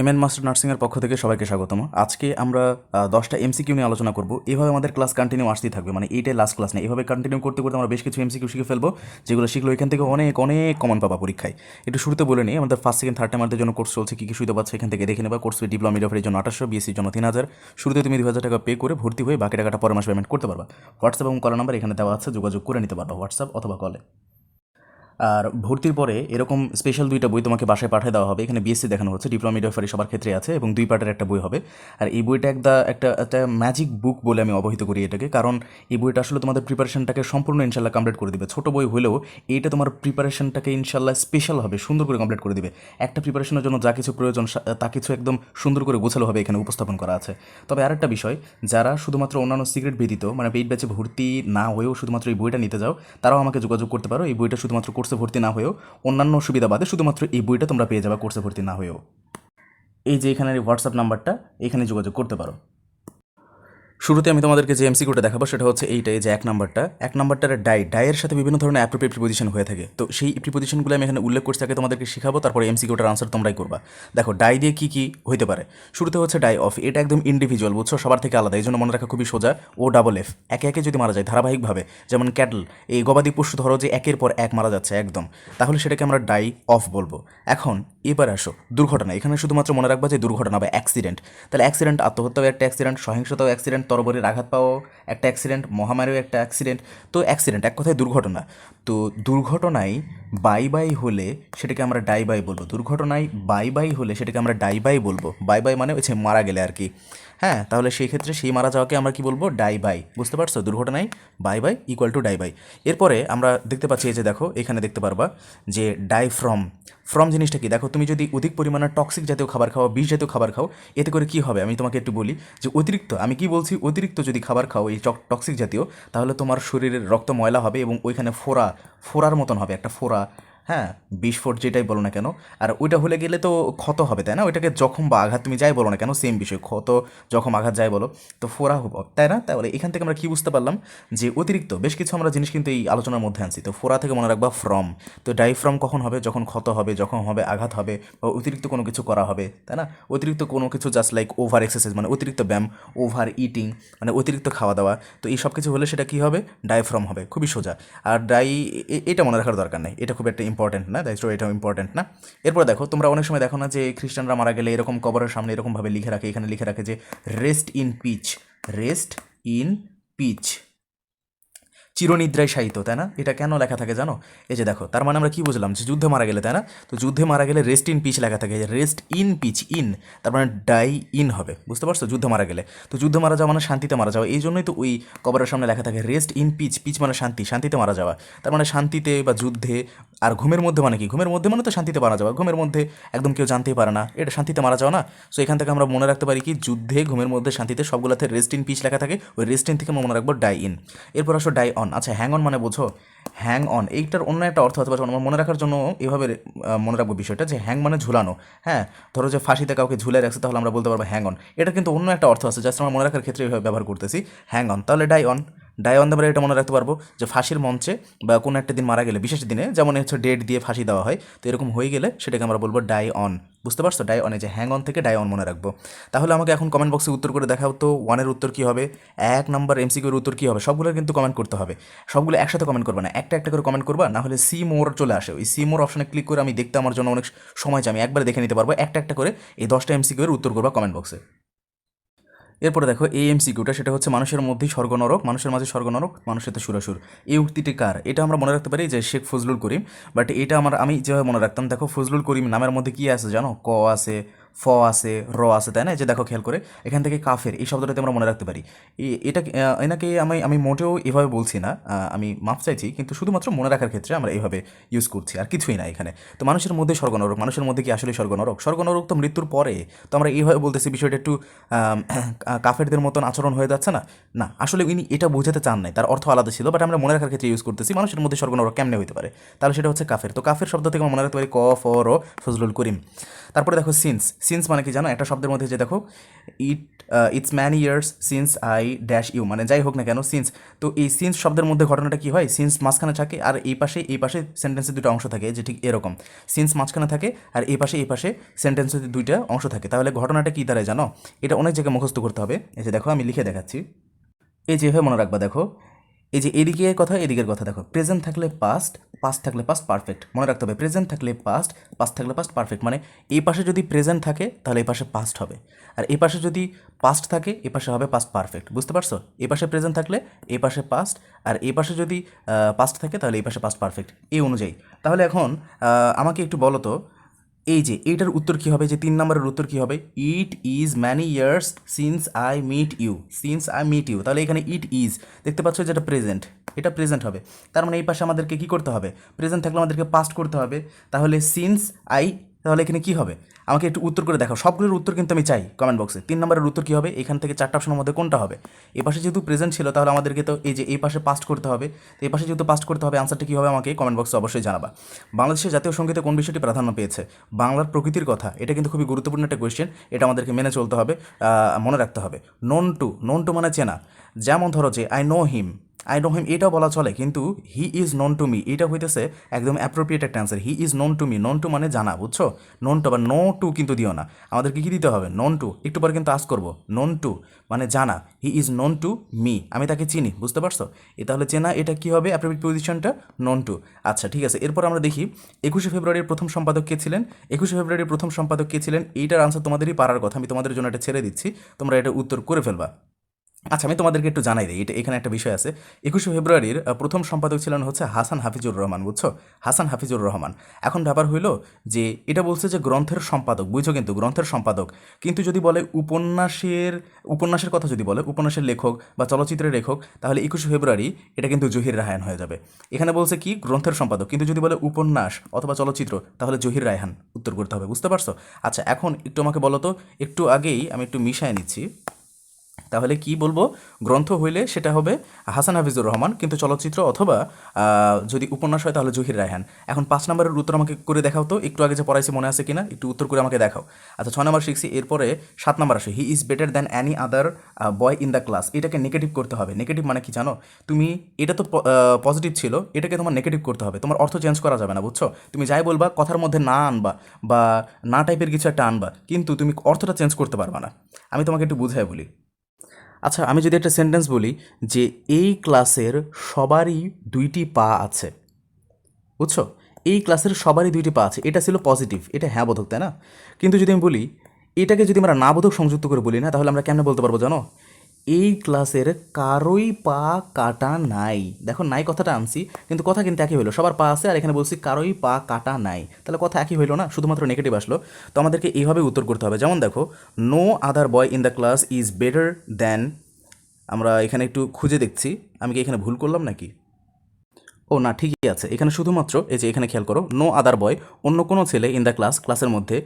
M N master নার্সিংয়ের পক্ষ থেকে সবাইকে স্বাগতম। আজকে আমরা দশটা এমসিকিউ নিয়ে আলোচনা করব। এভাবে আমাদের ক্লাস কন্টিনিউ আসতেই থাকবে। মানে এইটাই লাস্ট ক্লাস নেই এভাবে কন্টিনিউ করতে করতে আমরা বেশ কিছু এমসিকিউ শিখে ফেলব, যেগুলো শিখলো এখান থেকে অনেক অনেক কমন পাবা পরীক্ষায়। একটু শুরুতে বলে নিই, আমাদের ফার্স্ট সেকেন্ড থার্ড টাইমারদের জন্য কোর্স চলছে, কী কী সুবিধা পাচ্ছে, এখান থেকে দেখে নেবা। কোর্স ডিপ্লোমা মিডিয়াফের জন্য আঠাশশো বিএসসির জন্য তিন হাজার। শুরুতে তুমি দু হাজার টাকা পে করে ভর্তি হয়ে বাকি টাকাটা পরের মাসে পেমেন্ট করতে পারবা। হোয়াটসঅ্যাপ এবং কল নাম্বার এখানে দেওয়া আছে, যোগাযোগ করে নিতে পারবা হোয়াটসঅ্যাপ অথবা কলে আর ভর্তির পরে এরকম স্পেশাল দুইটা বই তোমাকে বাসায় পাঠিয়ে দেওয়া হবে। এখানে বিএসসি দেখানো হচ্ছে ডিপ্লোমা মিডিয়াফারি সবার ক্ষেত্রে আছে এবং দুই পার্টের একটা বই হবে। আর এই বইটা একটা একটা একটা ম্যাজিক বুক বলে আমি অবহিত করি এটাকে, কারণ এই বইটা আসলে তোমাদের প্রিপারেশনটাকে সম্পূর্ণ ইনশাল্লাহ কমপ্লিট করে দিবে। ছোট বই হলেও এইটা তোমার প্রিপারেশনটাকে ইনশাল্লাহ স্পেশাল হবে, সুন্দর করে কমপ্লিট করে দিবে। একটা প্রিপারেশনের জন্য যা কিছু প্রয়োজন তা কিছু একদম সুন্দর করে গোছালো হবে এখানে উপস্থাপন করা আছে। তবে আরেকটা বিষয়, যারা শুধুমাত্র অন্যান্য সিক্রেট ব্যতীত মানে পেইড ব্যাচে ভর্তি না হয়েও শুধুমাত্র এই বইটা নিতে যাও, তারাও আমাকে যোগাযোগ করতে পারো। এই বইটা শুধুমাত্র কোর্সে ভর্তি না হয়েও অন্যান্য সুবিধা বাদে শুধুমাত্র এই বইটা তোমরা পেয়ে যাবে কোর্সে ভর্তি না হয়েও। এই যে এখানে হোয়াটসঅ্যাপ নাম্বারটা, এখানে যোগাযোগ করতে পারো। শুরুতে আমি তোমাদেরকে যে এমসিকিউটা দেখাবো সেটা হচ্ছে এইটাই যে এক নাম্বারটা। এক নাম্বারটার ডাই, ডাইয়ের সাথে বিভিন্ন ধরনের অ্যাপ্রোপ্রিয়েট প্রিপোজিশন হয়ে থাকে। তো সেই প্রিপোজিশনগুলো আমি এখানে উল্লেখ করছি, আগে তোমাদেরকে শেখাবো, তারপরে এমসিকিউটার আনসার তোমরাই করবা। দেখো, ডাই দিয়ে কী কী হইতে পারে? শুরুতে হচ্ছে ডাই অফ, এটা একদম ইন্ডিভিজুয়াল বুঝছ? সবার থেকে আলাদা এই জন্য মনে রাখা খুবই সোজা। ও ডাবল এফ একে একে যদি মারা যায় ধারাবাহিকভাবে, যেমন ক্যাটল এই গবাদি পশু ধরো যে একের পর এক মারা যাচ্ছে একদম, তাহলে সেটাকে আমরা ডাই অফ বলব। এখন এবার আসো, দুর্ঘটনা, এখানে শুধুমাত্র মনে রাখবা যে দুর্ঘটনা বা অ্যাক্সিডেন্ট তাহলে অ্যাক্সিডেন্ট আত্মহত্যাও একটা অ্যাক্সিডেন্ট সহিংসতাও অ্যাক্সিডেন্ট তরবরের আঘাত পাওয়াও একটা অ্যাক্সিডেন্ট মহামারীও একটা অ্যাক্সিডেন্ট তো অ্যাক্সিডেন্ট এক কথায় দুর্ঘটনা। তো দুর্ঘটনায় বাই বাই হলে সেটাকে আমরা ডাই বাই বলব। দুর্ঘটনায় বাই বাই হলে সেটাকে আমরা ডাই বাই বলব। বাই বাই মানে হচ্ছে মারা গেলে আর কি। হ্যাঁ তাহলে সেই ক্ষেত্রে সেই মারা যাওয়াকে আমরা কি বলব? ডাই বাই বুঝতে পারছ? দুর্ঘটনায় by by equal to die by এরপরে আমরা দেখতে পাচ্ছি এই যে দেখো, এখানে দেখতে পারবা যে ডাই ফ্রম ফ্রম জিনিসটা কি? দেখো, তুমি যদি অধিক পরিমাণে টক্সিক জাতীয় খাবার খাও, বিষ জাতীয় খাবার খাও, এতে করে কি হবে? আমি তোমাকে একটু বলি যে অতিরিক্ত, আমি কি বলছি? অতিরিক্ত যদি খাবার খাও, এই টক্সিক জাতীয়, তাহলে তোমার শরীরের রক্ত ময়লা হবে এবং ওইখানে ফোড়া, ফোড়ার মতন হবে, একটা ফোড়া। হ্যাঁ বিস্ফোট যেটাই বলো না কেন, আর ওইটা হলে গেলে তো ক্ষত হবে, তাই না? ওইটাকে জখম বা আঘাত তুমি যাই বলো না কেন সেম বিষয়, ক্ষত, জখম, আঘাত যাই বলো, তো ফোরা হব, তাই না? তাহলে এখান থেকে আমরা কি বুঝতে পারলাম? যে অতিরিক্ত বেশ কিছু আমরা জিনিস কিন্তু এই আলোচনার মধ্যে আনছি, তো ফোরা থেকে মনে রাখবা ফ্রম তো ডাইফ্রম কখন হবে? যখন ক্ষত হবে যখন হবে, আঘাত হবে, বা অতিরিক্ত কোনো কিছু করা হবে, তাই না? অতিরিক্ত কোনো কিছু জাস্ট লাইক ওভার এক্সারসাইজ মানে অতিরিক্ত ব্যায়াম ওভার ইটিং মানে অতিরিক্ত খাওয়া দাওয়া, তো এই সব কিছু হলে সেটা কী হবে? ডাইফ্রম হবে, খুবই সোজা, আর ডাই এটা মনে রাখার দরকার নেই, এটা খুব একটা ইম্পর্টেন্ট না তাই এটাও ইম্পর্টেন্ট না। এরপর দেখো, তোমরা অনেক সময় দেখো না যে খ্রিস্টানরা মারা গেলে এরকম কবরের সামনে এরকমভাবে লিখে রাখে, এখানে লিখে রাখে যে rest in peace rest in peace চিরনিদ্রায় সাহিত্য তাই না? এটা কেন লেখা থাকে জানো? এই যে দেখো, তার মানে আমরা কি বুঝলাম যে যুদ্ধে মারা গেলে, তাই না? তো যুদ্ধে মারা গেলে রেস্ট ইন পিচ লেখা থাকে রেস্ট ইন পিচ ইন তার মানে ডাই ইন হবে, বুঝতে পারছ? যুদ্ধে মারা গেলে। তো যুদ্ধে মারা যাওয়া মানে শান্তিতে মারা যাওয়া, এই জন্যই তো ওই কবরের সামনে লেখা থাকে রেস্ট ইন পিচ পিচ মানে শান্তি, শান্তিতে মারা যাওয়া। তার মানে শান্তিতে বা যুদ্ধে আর ঘুমের মধ্যে মানে কি? ঘুমের মধ্যে মানে তো শান্তিতে মারা যাওয়া। ঘুমের মধ্যে একদম কেউ জানতেই পারে না। এটা শান্তিতে মারা যাওয়া না? সো এখান থেকে আমরা মনে রাখতে পারি কি, যুদ্ধে, ঘুমের মধ্যে, শান্তিতে সবগুলোতে রেস্ট ইন পিচ লেখা থাকে। ওই রেস্ট ইন থেকে আমরা মনে রাখব ডাই ইন এরপর আসো ডাই অন আচ্ছা হ্যাং অন মানে বোঝো? হ্যাং অন এইটার অন্য একটা অর্থ হতে পারে, আমার মনে রাখার জন্য এভাবে মনে রাখব বিষয়টা যে হ্যাং মানে ঝুলানো। হ্যাঁ ধরো যে ফাঁসিতে কাউকে ঝুলে রাখছে, তাহলে আমরা বলতে পারব হ্যাং অন এটা কিন্তু অন্য একটা অর্থ আছে জাস্ট আমরা মনে রাখার ক্ষেত্রে এভাবে ব্যবহার করতেছি। হ্যাং অন তাহলে ডাই অন ডাই অন দ্বারা এটা মনে রাখতে পারব যে ফাঁসির মঞ্চে বা কোনো একটা দিন মারা গেলে, বিশেষ দিনে যেমন হচ্ছে ডেট দিয়ে ফাঁসি দেওয়া হয়, তো এরকম হয়ে গেলে সেটাকে আমরা বলব ডাই অন বুঝতে পারছ? ডাই অনে যে হ্যাং অন থেকে ডাই অন মনে রাখব। তাহলে আমাকে এখন কমেন্ট বক্সে উত্তর করে দেখাও তো ওয়ানের উত্তর কী হবে, এক নাম্বার এমসিকিউর উত্তর কী হবে, সবগুলো কিন্তু কমেন্ট করতে হবে। সবগুলো একসাথে কমেন্ট করবে না, একটা একটা করে কমেন্ট করবা না হলে সি মোর চলে আসে। ওই সি মোর অপশনে ক্লিক করে আমি দেখতে আমার জন্য অনেক সময় চাই, আমি একবারে দেখে নিতে পারব, একটা একটা করে এই দশটা এমসিকিউর উত্তর করবা কমেন্ট বক্সে এরপরে দেখো এই এমসিকিউটা সেটা হচ্ছে মানুষের মধ্যেই স্বর্গনরক, মানুষের মাঝে স্বর্গনরক, মানুষের তো সুরাসুর। এই উক্তিটি কার? এটা আমরা মনে রাখতে পারি যে শেখ ফজলুল করিম বাট এটা আমার, আমি যেভাবে মনে রাখতাম, দেখো, ফজলুল করিম নামের মধ্যে কী আছে জানো? ক আছে ফ আছে, র আছে, তাই না? যে দেখো, খেয়াল করে। এখান থেকে কাফের, এই শব্দটাতে আমরা মনে রাখতে পারি। এটা এনাকে আমি আমি মোটেও এভাবে বলছি না। আমি মাপ চাইছি, কিন্তু শুধুমাত্র মনে রাখার ক্ষেত্রে আমরা এইভাবে ইউজ করছি, আর কিছুই না এখানে। তো মানুষের মধ্যে স্বর্গনরক, মানুষের মধ্যে কি আসলে স্বর্গনরক? স্বর্গনরক তো মৃত্যুর পরে। তো আমরা এইভাবে বলতেছি, বিষয়টা একটু কাফেরদের মতন আচরণ হয়ে যাচ্ছে না? না, আসলে ইনি এটা বোঝাতে চান নাই। তার অর্থ আলাদা ছিল বাট আমরা মনে রাখার ক্ষেত্রে ইউজ করতেছি, মানুষের মধ্যে স্বর্গনরক কেমনে হতে পারে? তাহলে সেটা হচ্ছে কাফের। তো কাফের শব্দ থেকে আমরা মনে রাখতে পারি, ক, ফ, র, ফজলুল করিম। তারপরে দেখো সিন্স সিন্স মানে কি জানো? একটা শব্দের মধ্যে যে দেখো it it's man years since I dash you মানে যাই হোক না কেন সিন্স তো এই সিন্স শব্দের মধ্যে ঘটনাটা কি হয়? সিন্স মাঝখানে থাকে আর এই পাশে এই পাশে সেন্টেন্সের দুটো অংশ থাকে যে ঠিক এরকম। সিন্স মাঝখানে থাকে আর এই পাশে এই পাশে সেন্টেন্সের দুইটা অংশ থাকে। তাহলে ঘটনাটা কী দাঁড়ায় জানো? এটা অনেক জায়গায় মুখস্থ করতে হবে। এই যে দেখো, আমি লিখে দেখাচ্ছি। এই যেভাবে মনে রাখবা দেখো এই যে এদিকে কথা, এদিকের কথা দেখো। প্রেজেন্ট থাকলে পাস্ট পাস্ট থাকলে পাস্ট পারফেক্ট মনে রাখতে হবে প্রেজেন্ট থাকলে পাস্ট পাস্ট থাকলে পাস্ট পারফেক্ট মানে এই পাশে যদি প্রেজেন্ট থাকে, তাহলে এই পাশে পাস্ট হবে। আর এই পাশে যদি পাস্ট থাকে এ পাশে হবে পাস্ট পারফেক্ট বুঝতে পারছ? এই পাশে প্রেজেন্ট থাকলে এই পাশে পাস্ট আর এই পাশে যদি পাস্ট থাকে, তাহলে এই পাশে পাস্ট পারফেক্ট এই অনুযায়ী। তাহলে এখন আমাকে একটু বলো তো এই যে, এইটার উত্তর কী হবে? যে তিন নম্বরের উত্তর কী হবে? It is many years since I meet you since I meet you তাহলে এখানে ইট ইজ দেখতে পাচ্ছ যেটা প্রেজেন্ট এটা প্রেজেন্ট হবে। তার মানে এই পাশে আমাদেরকে কী করতে হবে? প্রেজেন্ট থাকলে আমাদেরকে পাস্ট করতে হবে। তাহলে সিন্স আই তাহলে এখানে কী হবে? আমাকে একটু উত্তর করে দেখাও। সবগুলোর উত্তর কিন্তু আমি চাই কমেন্ট বক্সে তিন নম্বরের উত্তর কী হবে? এখান থেকে চারটা অপশনের মধ্যে কোনটা হবে? এই পাশে যেহেতু প্রেজেন্ট ছিল, তাহলে আমাদেরকে তো এই যে এই পাশে পাস্ট করতে হবে। তো এই পাশে যেহেতু পাস্ট করতে হবে আনসারটা কী হবে আমাকে কমেন্ট বক্সে অবশ্যই জানাবা। বাংলাদেশের জাতীয় সঙ্গীতে কোন বিষয়টি প্রাধান্য পেয়েছে? বাংলার প্রকৃতির কথা, এটা কিন্তু খুবই গুরুত্বপূর্ণ একটা কোয়েশ্চেন এটা আমাদেরকে মেনে চলতে হবে মনে রাখতে হবে। নন টু নন টু মানে চেনা। যেমন ধরো যে I know him I know him এটাও বলা চলে, কিন্তু he is known to me এটা হইতেছে একদম অ্যাপ্রোপ্রিয়েট একটা answer he is known to me known to মানে জানা, বুঝছ? নন টু বা নো টু কিন্তু দিও না, আমাদেরকে কী দিতে হবে? নন টু একটু পরে কিন্তু আস করব নন টু মানে জানা he is known to me আমি তাকে চিনি, বুঝতে পারছ? এ তাহলে চেনা, এটা কী হবে অ্যাপ্রোপ্রিয়েট পজিশনটা নন টু আচ্ছা ঠিক আছে, এরপর আমরা দেখি, একুশে ফেব্রুয়ারির প্রথম সম্পাদক কে ছিলেন? একুশে ফেব্রুয়ারির প্রথম সম্পাদক কে ছিলেন? এইটার আনসার তোমাদেরই পারার কথা, আমি তোমাদের জন্য এটা ছেড়ে দিচ্ছি, তোমরা এটা উত্তর করে ফেলবা। আচ্ছা আমি তোমাদেরকে একটু জানাই দিই। এটা এখানে একটা বিষয় আছে। একুশে ফেব্রুয়ারির প্রথম সম্পাদক ছিলেন হচ্ছে হাসান হাফিজুর রহমান, বুঝছ? হাসান হাফিজুর রহমান। এখন ব্যাপার হইল যে, এটা বলছে যে গ্রন্থের সম্পাদক, বুঝছ কিন্তু? গ্রন্থের সম্পাদক। কিন্তু যদি বলে উপন্যাসের উপন্যাসের কথা যদি বলে, উপন্যাসের লেখক বা চলচ্চিত্রের লেখক, তাহলে একুশে ফেব্রুয়ারি এটা কিন্তু জহির রায়হান হয়ে যাবে। এখানে বলছে কি? গ্রন্থের সম্পাদক। কিন্তু যদি বলে উপন্যাস অথবা চলচ্চিত্র, তাহলে জহির রায়হান উত্তর করতে হবে। বুঝতে পারছ? আচ্ছা এখন একটু আমাকে বলো তো, একটু আগেই আমি একটু মিশায় নিচ্ছি। তাহলে কি বলব? গ্রন্থ হইলে সেটা হবে হাসান হাফিজুর রহমান, কিন্তু চলচ্চিত্র অথবা যদি উপন্যাস হয় তাহলে জহির রায়হান। এখন পাঁচ নম্বরের উত্তর আমাকে করে দেখাও তো, একটু আগে যে পড়াইছি মনে আছে কিনা, একটু উত্তর করে আমাকে দেখাও। আচ্ছা ছয় নম্বর শিখছি, এরপরে সাত নম্বর আসে he is better than any other boy in the class এটাকে নেগেটিভ করতে হবে। নেগেটিভ মানে কি জানো? তুমি, এটা তো পজিটিভ ছিল, এটাকে তোমার নেগেটিভ করতে হবে। তোমার অর্থ চেঞ্জ করা যাবে না, বুঝছ? তুমি যাই বলবা, কথার মধ্যে না আনবা, বা না টাইপের কিছু একটা আনবা, কিন্তু তুমি অর্থটা চেঞ্জ করতে পারবা না। আমি তোমাকে একটু বুঝাই বলি। আচ্ছা আমি যদি একটা সেন্টেন্স বলি যে এই ক্লাসের সবারই দুইটি পা আছে। বুঝছ? এই ক্লাসের সবারই দুইটি পা আছে। এটা ছিল পজিটিভ এটা হ্যাঁ বোধক তাই না? কিন্তু যদি আমি বলি, এটাকে যদি আমরা না বোধক সংযুক্ত করে বলি না, তাহলে আমরা কেন বলতে পারব জানো? এই ক্লাসের কারোই পা কাটা নাই। দেখো নাই কথাটা আনছি, কিন্তু কথা কিন্তু একই হলো সবার পা আছে আর এখানে বলছি কারোই পা কাটা নাই। তাহলে কথা একই হইল না? শুধুমাত্র নেগেটিভ আসলো। তো আমাদেরকে এইভাবে উত্তর করতে হবে। যেমন দেখো no other boy in the class is better than আমরা এখানে একটু খুঁজে দেখছি। আমি কি এখানে ভুল করলাম নাকি? ও না, ঠিকই আছে। এখানে শুধুমাত্র, এই যে এখানে খেয়াল করো নো আদার বয় অন্য কোনো ছেলে ইন দ্য ক্লাস ক্লাসের মধ্যে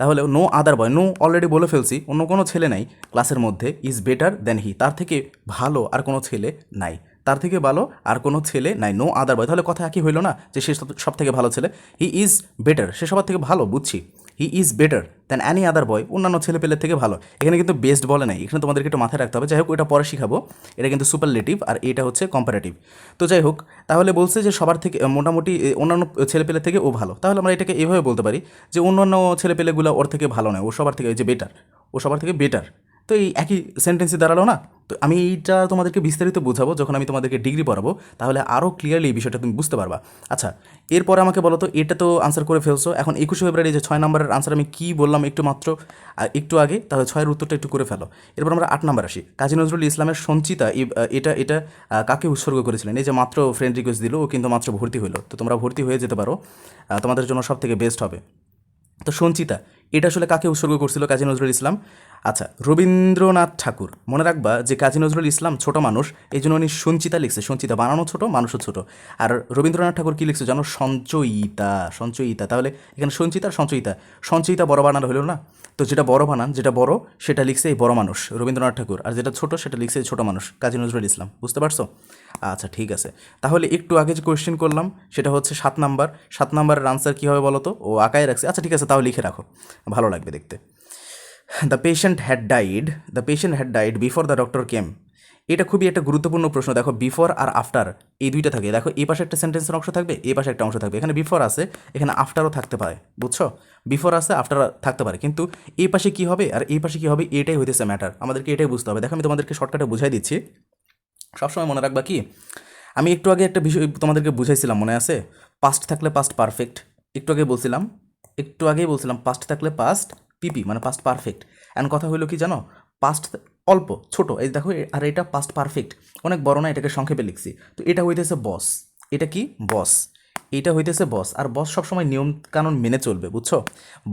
তাহলে no other boy no already বলে ফেলছি, অন্য কোনো ছেলে নাই ক্লাসের মধ্যে ইজ বেটার দেন হি তার থেকে ভালো আর কোনো ছেলে নাই, তার থেকে ভালো আর কোনো ছেলে নাই নো আদার বয় তাহলে কথা একই হইল না যে সে সব থেকে ভালো ছেলে হি ইজ বেটার সে সবার থেকে ভালো, বুঝছি। He is better than any other boy অন্যান্য ছেলেপেলের থেকে ভালো। এখানে কিন্তু বেস্ট বলে নাই। এখানে তোমাদেরকে একটু মাথায় রাখতে হবে। যাই হোক ওটা পরে শিখাবো। এটা কিন্তু সুপারলেটিভ আর এটা হচ্ছে কম্পারেটিভ তো যাই হোক, তাহলে বলছে যে সবার থেকে মোটামুটি অন্যান্য ছেলেপেলের থেকে ও ভালো। তাহলে আমরা এটাকে এভাবে বলতে পারি যে অন্যান্য ছেলেপেলেগুলো ওর থেকে ভালো নয়। ও সবার থেকে যে বেটার ও সবার থেকে বেটার তো এই একই সেন্টেন্সই দাঁড়াল না? তো আমি এইটা তোমাদেরকে বিস্তারিত বোঝাবো যখন আমি তোমাদেরকে ডিগ্রি পড়াবো, তাহলে আরও ক্লিয়ারলি এই বিষয়টা তুমি বুঝতে পারবা। আচ্ছা এরপর আমাকে বলো তো, এটা তো আনসার করে ফেলছো। এখন একুশে ফেব্রুয়ারি যে ছয় নম্বরের আনসার আমি কী বললাম একটু মাত্র একটু আগে, তাহলে ছয়ের উত্তরটা একটু করে ফেলো। এরপর আমরা আট নম্বর আসি। কাজী নজরুল ইসলামের সঞ্চিতা এটা এটা কাকে উৎসর্গ করেছিলেন? এই যে মাত্র ফ্রেন্ড রিকোয়েস্ট দিল, ও কিন্তু মাত্র ভর্তি হলো তো তোমরা ভর্তি হয়ে যেতে পারো। তোমাদের জন্য সব থেকে বেস্ট হবে। তো সঞ্চিতা এটা আসলে কাকে উৎসর্গ করছিল কাজী নজরুল ইসলাম? আচ্ছা রবীন্দ্রনাথ ঠাকুর। মনে রাখবা যে কাজী নজরুল ইসলাম ছোট মানুষ, এই জন্য উনি সঞ্চিতা লিখছে। সঞ্চিতা বানানো ছোট, মানুষও ছোট। আর রবীন্দ্রনাথ ঠাকুর কি লিখছে জানো? সঞ্চয়িতা সঞ্চয়িতা। তাহলে এখানে সঞ্চিতা সঞ্চয়িতা। সঞ্চয়িতা বড় বানানো হলো না? তো যেটা বড় বানান, যেটা বড়, সেটা লিখছে এই বড় মানুষ, রবীন্দ্রনাথ ঠাকুর। আর যেটা ছোট, সেটা লিখছে ছোট মানুষ, কাজী নজরুল ইসলাম। বুঝতে পারছ? আচ্ছা ঠিক আছে। তাহলে একটু আগে যে কোয়েশ্চেন করলাম, সেটা হচ্ছে সাত নাম্বার। সাত নাম্বারের আনসার কী হবে বলো তো ও আঁকায় রাখছে। আচ্ছা ঠিক আছে, তাও লিখে রাখো। ভালো লাগবে দেখতে। The patient had died the patient had died before the doctor came এটা খুবই একটা গুরুত্বপূর্ণ প্রশ্ন। দেখো বিফোর আর আফটার এই দুইটা থাকে। দেখো এই পাশে একটা সেন্টেন্সের অংশ থাকবে এই পাশে একটা অংশ থাকবে। এখানে বিফোর আছে, এখানে আফটারও থাকতে পারে, বুঝছ? বিফোর আছে আফটার থাকতে পারে। কিন্তু এই পাশে কি হবে আর এই পাশে কি হবে, এটাই হইতেছে ম্যাটার আমাদেরকে এটাই বুঝতে হবে। দেখো, আমি তোমাদেরকে শর্টকাটে বুঝাই দিচ্ছি। সবসময় মনে রাখবা কি, আমি একটু আগে একটা বিষয় তোমাদেরকে বুঝাইছিলাম, মনে আছে? পাস্ট থাকলে পাস্ট পারফেক্ট একটু আগে বলছিলাম একটু আগেই বলছিলাম পাস্ট থাকলে পাস্ট পিপি মানে পাস্ট পারফেক্ট অ্যান্ড কথা হইল কি জানো? পাস্ট অল্প, ছোট। এই দেখো আর এটা পাস্ট পারফেক্ট অনেক বড় না, এটাকে সংক্ষেপে লিখছি। তো এটা হইতেছে বস এটা কি? বস এটা হইতেছে বস আর বস সবসময় নিয়ম কানুন মেনে চলবে, বুঝছ?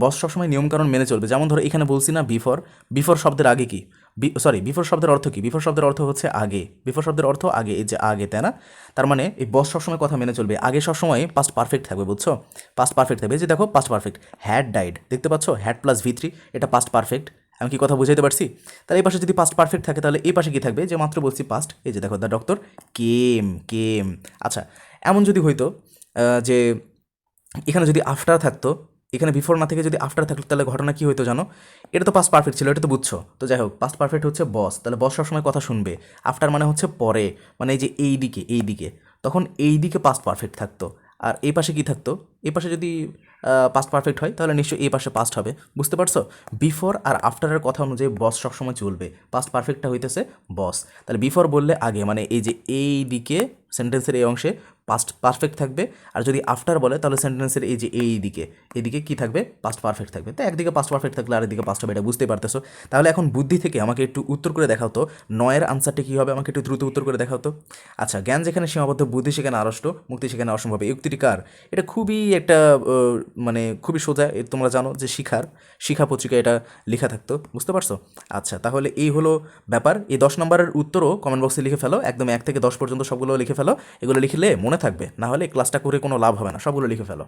বস সবসময় নিয়মকানুন মেনে চলবে। যেমন ধরো, এখানে বলছি না বিফর বিফোর শব্দের আগে কি? সরি বিফোর শব্দের অর্থ কি? বিফোর শব্দের অর্থ হচ্ছে আগে। বিফোর শব্দের অর্থ আগে, এই যে আগে, তাই না? তার মানে এই বস সবসময় কথা মেনে চলবে। আগে সবসময় পাস্ট পারফেক্ট থাকবে, বুঝছ? পাস্ট পারফেক্ট থাকবে। যে দেখো পাস্ট পারফেক্ট হ্যাড ডাইড দেখতে পাচ্ছ? হ্যাড প্লাস ভি থ্রি এটা পাস্ট পারফেক্ট আমি কি কথা বুঝাইতে পারছি? তাহলে এই পাশে যদি পাস্ট পারফেক্ট থাকে, তাহলে এই পাশে কি থাকবে? যে মাত্র বলছি পাস্ট এই যে দেখো দ্য ডক্টর কেম কেম আচ্ছা এমন যদি হইতো যে এখানে যদি আফটার থাকতো এখানে বিফোর না থেকে যদি আফটার থাকল, তাহলে ঘটনা কী হইতো জানো? এটা তো পাস্ট পারফেক্ট ছিল, এটা তো বুঝছ। তো যাই হোক পাস্ট পারফেক্ট হচ্ছে বস তাহলে বস সবসময় কথা শুনবে। আফটার মানে হচ্ছে পরে মানে এই যে এই দিকে এই দিকে। তখন এই দিকে পাস্ট পারফেক্ট থাকতো। আর এই পাশে কি থাকতো? এই পাশে যদি পাস্ট পারফেক্ট হয়, তাহলে নিশ্চয়ই এই পাশে পাস্ট হবে। বুঝতে পারছ? বিফোর আর আফটারের কথা অনুযায়ী বস সবসময় চলবে। পাস্ট পারফেক্টটা হইতেছে বস তাহলে বিফোর বললে আগে মানে এই যে এই দিকে সেন্টেন্সের এই অংশে পাস্ট পারফেক্ট থাকবে। আর যদি আফটার বলে, তাহলে সেন্টেন্সের এই যে এই দিকে এদিকে কি থাকবে? পাস্ট পারফেক্ট থাকবে। তো একদিকে পাস্ট পারফেক্ট থাকলে আরেকদিকে পাস্ট হবে, এটা বুঝতে পারতেছো। তাহলে এখন বুদ্ধি থেকে আমাকে একটু উত্তর করে দেখাও তো, নয়ের আনসারটা কী হবে? আমাকে একটু দ্রুত উত্তর করে দেখাও তো। আচ্ছা জ্ঞান যেখানে সীমাবদ্ধ, বুদ্ধি সেখানে আড়ষ্ট, মুক্তি সেখানে অসম্ভব। এই উক্তিটি কার? এটা খুবই একটা মানে খুবই সোজা তোমরা জানো যে শিখার, শিখা পত্রিকা এটা লেখা থাকতো, বুঝতে পারছ? আচ্ছা তাহলে এই হলো ব্যাপার। এই দশ নম্বরের উত্তরও কমেন্ট বক্সে লিখে ফেলো, একদম এক থেকে দশ পর্যন্ত সবগুলো লিখে ফেলো, এগুলো লিখলে মনে থাকবে, না হলে ক্লাসটা করে কোনো লাভ হবে না, সবগুলো লিখে ফেলো।